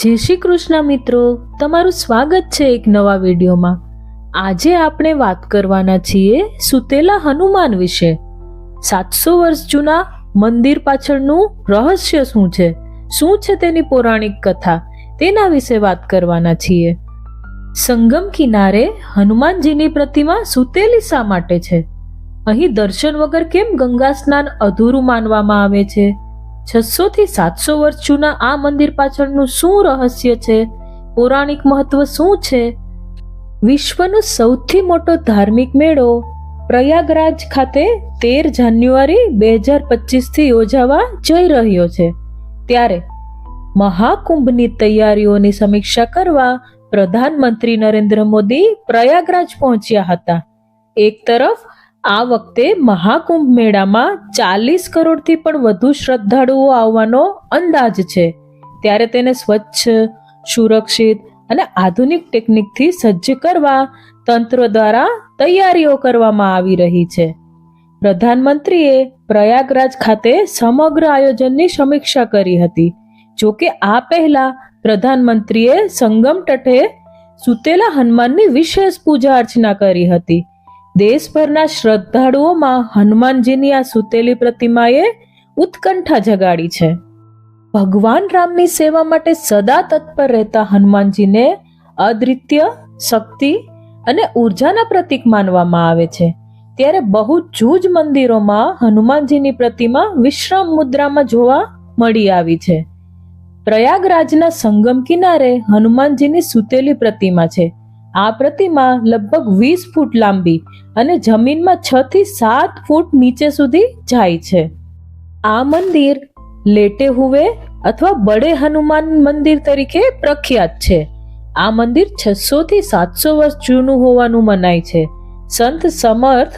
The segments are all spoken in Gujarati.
જય શ્રી કૃષ્ણ મિત્રો, તમારું સ્વાગત છે એક નવા વિડીયોમાં. આજે આપણે વાત કરવાના છીએ સુતેલા હનુમાન વિશે. સાતસો વર્ષ જૂના મંદિર પાછળનું રહસ્ય શું છે? શું છે તેની પૌરાણિક કથા? તેના વિશે વાત કરવાના છીએ. સંગમ કિનારે હનુમાનજીની પ્રતિમા સુતેલી શા માટે છે? અહીં દર્શન વગર કેમ ગંગા સ્નાન અધૂરું માનવામાં આવે છે? છસો થી સાતસો વર્ષ જૂના આ મંદિર પાછળનું શું રહસ્ય છે? પૌરાણિક મહત્વ શું છે? વિશ્વનો સૌથી મોટો ધાર્મિક મેળો પ્રયાગરાજ ખાતે તેર જાન્યુઆરી બે હજાર પચીસથી યોજાવા જઈ રહ્યો છે. ત્યારે મહાકુંભની તૈયારીઓની સમીક્ષા કરવા પ્રધાનમંત્રી નરેન્દ્ર મોદી પ્રયાગરાજ પહોંચ્યા હતા. એક તરફ આ વખતે મહાકુંભ મેળામાં ચાલીસ કરોડથી પણ વધુ શ્રદ્ધાળુઓ આવવાનો અંદાજ છે. ત્યારે તેને સ્વચ્છ, સુરક્ષિત અને આધુનિક ટેકનિકથી સજ્જ કરવા તંત્ર દ્વારા તૈયારીઓ કરવામાં આવી રહી છે. પ્રધાનમંત્રીએ પ્રયાગરાજ ખાતે સમગ્ર આયોજનની સમીક્ષા કરી હતી. જો કે આ પહેલા પ્રધાનમંત્રીએ સંગમ તટે સુતેલા હનુમાનની વિશેષ પૂજા અર્ચના કરી હતી. દેશભરના શ્રદ્ધાળુઓમાં હનુમાનજીની આ સુતેલી પ્રતિમાએ ઉત્કંઠા જગાડી છે. ભગવાન રામની સેવા માટે સદા તત્પર રહેતા હનુમાનજીને અદ્વિતીય શક્તિ અને ઉર્જાના પ્રતીક માનવામાં આવે છે. ત્યારે બહુ જૂજ મંદિરોમાં હનુમાનજીની પ્રતિમા વિશ્રામ મુદ્રામાં જોવા મળી આવી છે. પ્રયાગરાજના સંગમ કિનારે હનુમાનજીની સુતેલી પ્રતિમા છે. આ પ્રતિમા લગભગ વીસ ફૂટ લાંબી અને જમીનમાં છ થી સાત ફૂટ નીચે સુધી જાય છે. આ મંદિર લેટે હુવે અથવા બડે હનુમાન મંદિર તરીકે પ્રખ્યાત છે. આ મંદિર છસો થી સાતસો વર્ષ જૂનું હોવાનું મનાય છે. સંત સમર્થ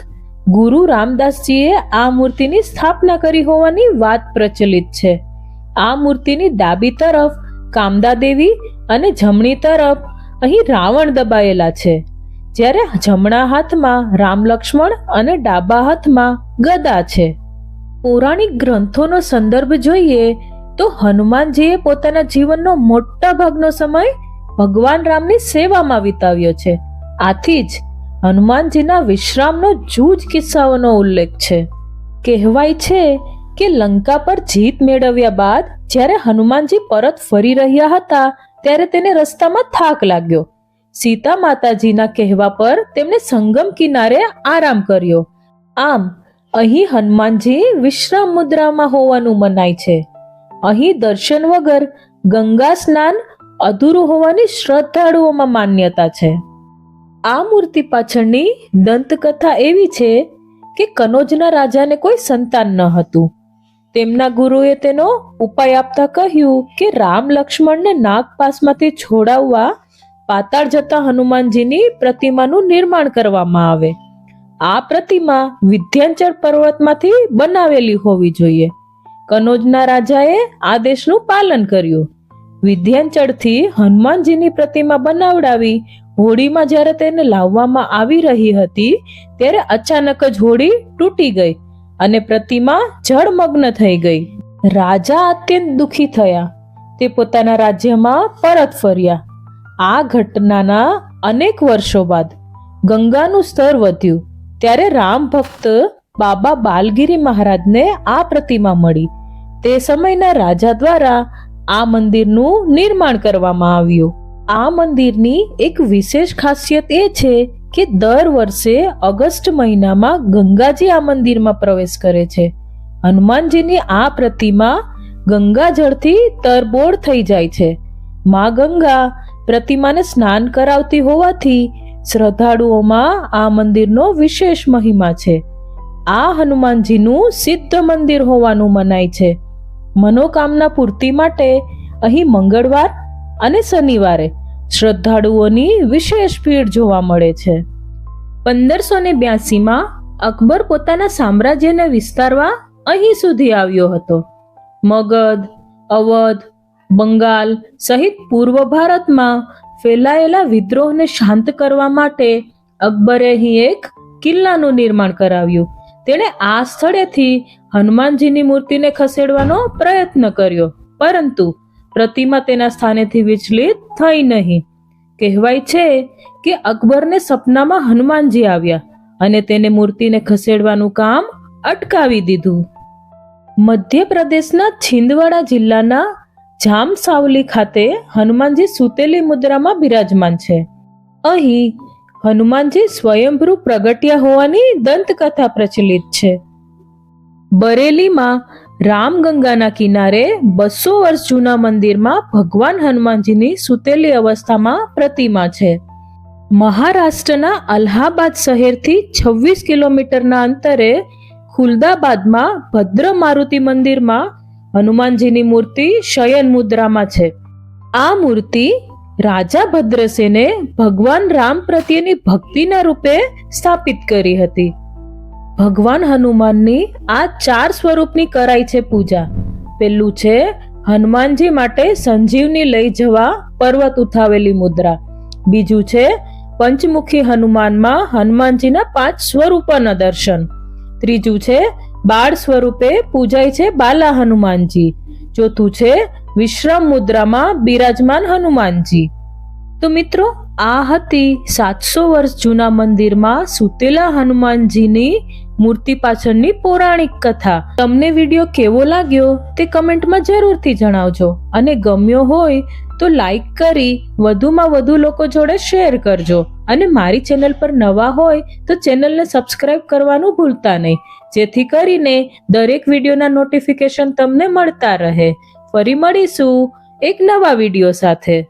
ગુરુ રામદાસજીએ આ મૂર્તિની સ્થાપના કરી હોવાની વાત પ્રચલિત છે. આ મૂર્તિની ડાબી તરફ કામદા દેવી અને જમણી તરફ અહીં રાવણ દબાયેલા છે. જ્યારે જમણા હાથમાં રામ લક્ષ્મણ અને ડાબા હાથમાં ગદા છે. પૌરાણિક ગ્રંથોનો સંદર્ભ જોઈએ તો હનુમાનજીએ પોતાના જીવનનો મોટા ભાગનો સમય ભગવાન રામની સેવામાં વિતાવ્યો છે. આથી જ હનુમાનજીના વિશ્રામનો જૂજ કિસ્સાઓનો ઉલ્લેખ છે. કહેવાય છે કે લંકા પર જીત મેળવ્યા બાદ જ્યારે હનુમાનજી પરત ફરી રહ્યા હતા ત્યારે તેને રસ્તામાં થાક લાગ્યો. સીતા માતાજીના કહેવા પર તેમણે સંગમ કિનારે આરામ કર્યો. આમ, અહીં હનુમાનજી વિશ્રામ મુદ્રામાં હોવાનું મનાય છે. અહીં દર્શન વગર ગંગા સ્નાન અધૂરું હોવાની શ્રદ્ધાળુઓમાં માન્યતા છે. આ મૂર્તિ પાછળની દંતકથા એવી છે કે કનોજના રાજાને કોઈ સંતાન ન હતું. તેમના ગુરુએ તેનો ઉપાય આપતા કહ્યું કે રામ લક્ષ્મણને નાગપાસમાંથી છોડાવવા પાતાળ જતા હનુમાનજીની પ્રતિમાનું નિર્માણ કરવામાં આવે. આ પ્રતિમા વિધ્યાંચળ પર્વતમાંથી બનાવેલી હોવી જોઈએ. કનોજના રાજાએ આદેશનું પાલન કર્યું. વિધ્યાંચળથી હનુમાનજીની પ્રતિમા બનાવડાવી હોડીમાં જ્યારે તેને લાવવામાં આવી રહી હતી, ત્યારે અચાનક જ હોડી તૂટી ગઈ. અને પ્રતિમા જળમગ્ન થઈ ગઈ. રાજા અત્યંત દુખી થયા. તે પોતાના રાજ્યમાં પરત ફર્યા. આ ઘટનાના અનેક વર્ષો બાદ ગંગાનું સ્તર વધ્યું. ત્યારે રામ ભક્ત બાબા બાલગીરી મહારાજને આ પ્રતિમા મળી. તે સમયના રાજા દ્વારા આ મંદિરનું નિર્માણ કરવામાં આવ્યું. આ મંદિરની એક વિશેષ ખાસિયત એ છે કે દર વર્ષે ઓગસ્ટ મહિનામાં ગંગાજી આ મંદિરમાં પ્રવેશ કરે છે. હનુમાનજીની આ પ્રતિમા ગંગાજળથી તરબોળ થઈ જાય છે. મા ગંગા પ્રતિમાને સ્નાન કરાવતી હોવાથી શ્રદ્ધાળુઓમાં આ મંદિરનો વિશેષ મહિમા છે. આ હનુમાનજીનું સિદ્ધ મંદિર હોવાનું મનાય છે. મનોકામના પૂર્તિ માટે અહીં મંગળવાર અને શનિવારે શ્રદ્ધાળુઓની વિશેષ ભીડ જોવા મળે છે. પંદરસો ને બ્યાસીમાં અકબર પોતાના સામ્રાજ્યને વિસ્તારવા અહીં સુધી આવ્યો હતો. મગધ, અવધ બંગાળ સહિત પૂર્વ ભારતમાં ફેલાયેલા વિદ્રોહને શાંત કરવા માટે અકબરે અહીં એક કિલ્લાનું નિર્માણ કરાવ્યું. તેણે આ સ્થળેથી હનુમાનજીની મૂર્તિને ખસેડવાનો પ્રયત્ન કર્યો. પરંતુ પ્રતિમા તેના સ્થાનેથી વિચલિત થઈ નહીં. કહેવાય છે કે અકબરને સપનામાં હનુમાનજી આવ્યા અને તેને મૂર્તિને ખસેડવાનું કામ અટકાવી દીધું. મધ્યપ્રદેશના છિંદવાડા જિલ્લાના જામસાવલી ખાતે હનુમાનજી સુતેલી મુદ્રામાં બિરાજમાન છે. અહીં હનુમાનજી સ્વયંભૂ પ્રગટ્યા હોવાની દંતકથા પ્રચલિત છે. બરેલીમાં રામગંગાના કિનારે બસો વર્ષ જૂના મંદિરમાં ભગવાન હનુમાનજીની સુતેલી અવસ્થામાં પ્રતિમા છે. મહારાષ્ટ્રના અલ્હાબાદ શહેરથી છવ્વીસ કિલોમીટરના અંતરે ખુલદાબાદમાં ભદ્ર મારુતિ મંદિરમાં હનુમાનજીની મૂર્તિ શયન મુદ્રામાં છે. આ મૂર્તિ રાજા ભદ્રસેને ભગવાન રામ પ્રત્યેની ભક્તિના રૂપે સ્થાપિત કરી હતી. ભગવાન હનુમાનની આ ચાર સ્વરૂપની કરાઈ છે પૂજા. પેલું છે, હનુમાનજી માટે સંજીવની લઈ જવા પર્વત ઉઠાવેલી મુદ્રા. બીજું છે, પંચમુખી હનુમાનમાં હનુમાનજીના પાંચ સ્વરૂપોના દર્શન. ત્રીજું છે, બાળ સ્વરૂપે પૂજાય છે બાલા હનુમાનજી. ચોથું છે, વિશ્રામ મુદ્રામાં બિરાજમાન હનુમાનજી. તો મિત્રો, આ હતી સાતસો વર્ષ જૂના મંદિરમાં સુતેલા હનુમાનજીની મૂર્તિ પાછળની પૌરાણિક કથા. તમને વીડિયો કેવો લાગ્યો તે કમેન્ટમાં જરૂરથી જણાવજો. અને ગમ્યો હોય તો લાઈક કરી વધુમાં વધુ લોકો જોડે શેર કરજો. અને મારી ચેનલ પર નવા હોય તો ચેનલને સબસ્ક્રાઇબ કરવાનું ભૂલતા નહીં. જેથી કરીને દરેક વિડીયોના નોટિફિકેશન તમને મળતા રહે. ફરી મળીશું એક નવા વીડિયો સાથે.